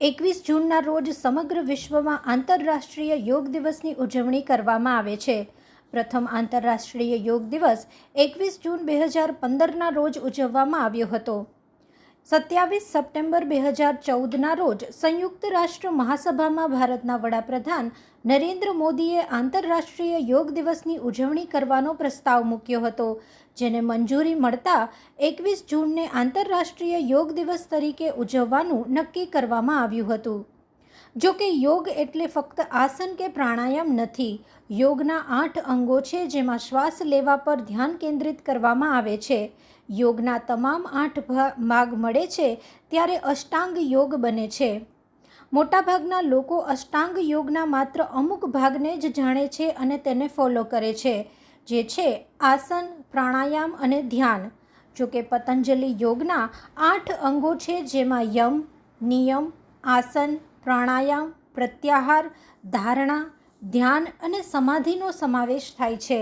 એકવીસ જૂનના રોજ સમગ્ર વિશ્વમાં આંતરરાષ્ટ્રીય યોગ દિવસની ઉજવણી કરવામાં આવે છે. પ્રથમ આંતરરાષ્ટ્રીય યોગ દિવસ એકવીસ જૂન બે હજાર પંદરના રોજ ઉજવવામાં આવ્યો હતો. સત્યાવીસ સપ્ટેમ્બર બે હજાર ચૌદના રોજ સંયુક્ત રાષ્ટ્ર મહાસભામાં ભારતના વડાપ્રધાન નરેન્દ્ર મોદીએ આંતરરાષ્ટ્રીય યોગ દિવસની ઉજવણી કરવાનો પ્રસ્તાવ મૂક્યો હતો, જેને મંજૂરી મળતા એકવીસ જૂનને આંતરરાષ્ટ્રીય યોગ દિવસ તરીકે ઉજવવાનું નક્કી કરવામાં આવ્યું હતું. જો કે યોગ એટલે ફક્ત આસન કે પ્રાણાયામ નથી, યોગના આઠ અંગો છે જેમાં શ્વાસ લેવા પર ધ્યાન કેન્દ્રિત કરવામાં આવે છે. યોગના તમામ આઠ ભાગ મળે છે ત્યારે અષ્ટાંગ યોગ બને છે. મોટાભાગના લોકો અષ્ટાંગ યોગના માત્ર અમુક ભાગને જ જાણે છે અને તેને ફોલો કરે છે, જે છે આસન, પ્રાણાયામ અને ધ્યાન. જો કે પતંજલિ યોગના આઠ અંગો છે જેમાં યમ, નિયમ, આસન પ્રાણાયામ પ્રત્યાહાર ધારણા ધ્યાન અને સમાધિનો સમાવેશ થાય છે.